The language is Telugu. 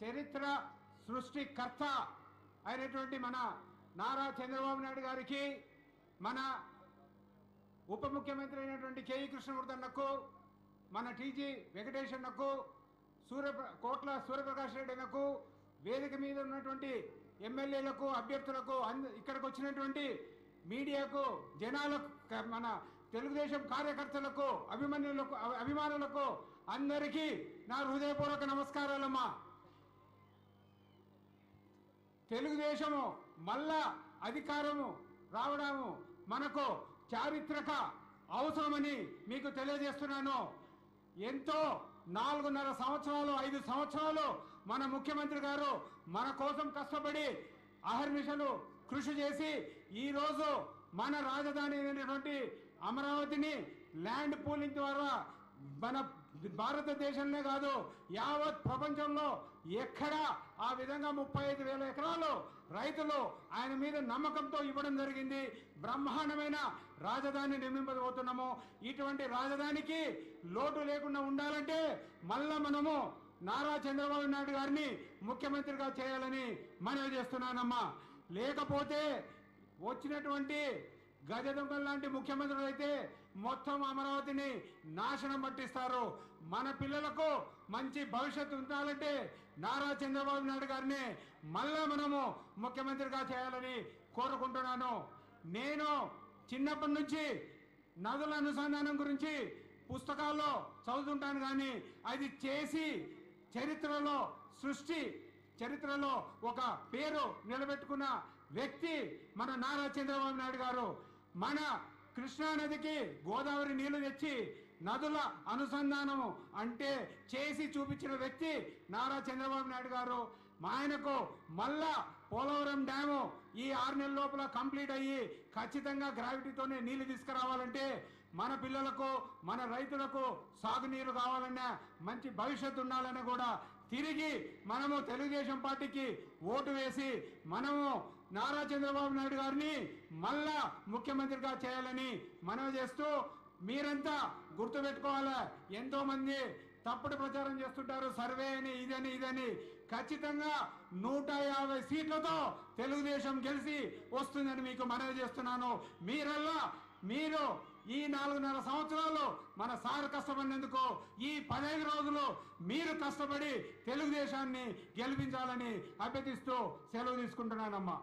చరిత్ర సృష్టికర్త అయినటువంటి మన నారా చంద్రబాబు నాయుడు గారికి మన ఉప ముఖ్యమంత్రి అయినటువంటి కేఈ కృష్ణమూర్తి అన్నకు మన టీజీ వెంకటేష్ అన్నకు సూర్య కోట్ల సూర్యప్రకాష్ రెడ్డి అన్నకు వేదిక మీద ఉన్నటువంటి ఎమ్మెల్యేలకు అభ్యర్థులకు అంద ఇక్కడికి వచ్చినటువంటి మీడియాకు జనాలకు మన తెలుగుదేశం కార్యకర్తలకు అభిమన్యులకు అభిమానులకు అందరికీ నా హృదయపూర్వక నమస్కారాలమ్మా. తెలుగుదేశము మళ్ళా అధికారము రావడము మనకు చారిత్రక అవసరమని మీకు తెలియజేస్తున్నాను. ఎంతో నాలుగున్నర సంవత్సరాలు ఐదు సంవత్సరాలు మన ముఖ్యమంత్రి గారు మన కోసం కష్టపడి అహర్నిశలు కృషి చేసి ఈరోజు మన రాజధాని అయినటువంటి అమరావతిని ల్యాండ్ పూలింగ్ ద్వారా మన భారతదేశంలో కాదు యావత్ ప్రపంచంలో ఎక్కడ ఆ విధంగా ముప్పై ఐదు వేల ఎకరాలు రైతులు ఆయన మీద నమ్మకంతో ఇవ్వడం జరిగింది. బ్రహ్మాండమైన రాజధాని నిర్మింపబోతున్నాము. ఇటువంటి రాజధానికి లోటు లేకుండా ఉండాలంటే మళ్ళా మనము నారా చంద్రబాబు నాయుడు గారిని ముఖ్యమంత్రిగా చేయాలని మనవి చేస్తున్నానమ్మా. లేకపోతే వచ్చినటువంటి గజ దొంగలు లాంటి ముఖ్యమంత్రులు అయితే మొత్తం అమరావతిని నాశనం పట్టిస్తారు. మన పిల్లలకు మంచి భవిష్యత్తు ఉండాలంటే నారా చంద్రబాబు నాయుడు గారిని మళ్ళా మనము ముఖ్యమంత్రిగా చేయాలని కోరుకుంటున్నాను. నేను చిన్నప్పటి నుంచి నదుల అనుసంధానం గురించి పుస్తకాల్లో చదువుతుంటాను కానీ అది చేసి చరిత్రలో సృష్టి చరిత్రలో ఒక పేరు నిలబెట్టుకున్న వ్యక్తి మన నారా చంద్రబాబు నాయుడు గారు. మన కృష్ణా నదికి గోదావరి నీళ్ళు తెచ్చి నదుల అనుసంధానము అంటే చేసి చూపించిన వ్యక్తి నారా చంద్రబాబు నాయుడు గారు. మా ఆయనకు మళ్ళా పోలవరం డ్యాము ఈ ఆరు నెలల లోపల కంప్లీట్ అయ్యి ఖచ్చితంగా గ్రావిటీతోనే నీళ్ళు తీసుకురావాలంటే మన పిల్లలకు మన రైతులకు సాగునీరు కావాలన్నా మంచి భవిష్యత్తు ఉండాలని కూడా తిరిగి మనము తెలుగుదేశం పార్టీకి ఓటు వేసి మనము నారా చంద్రబాబు నాయుడు గారిని మళ్ళా ముఖ్యమంత్రిగా చేయాలని మనవి చేస్తూ మీరంతా గుర్తుపెట్టుకోవాలి. ఎంతో మంది తప్పుడు ప్రచారం చేస్తుంటారు. సర్వే అని ఇదని ఇదని. ఖచ్చితంగా నూట యాభై సీట్లతో తెలుగుదేశం గెలిచి వస్తుందని మీకు మనవి చేస్తున్నాను. మీరల్లా మీరు ఈ నాలుగున్నర సంవత్సరాలు మన సార్ కష్టపడినందుకు ఈ పదహైదు రోజులు మీరు కష్టపడి తెలుగుదేశాన్ని గెలిపించాలని అభ్యర్థిస్తూ సెలవు తీసుకుంటున్నానమ్మా.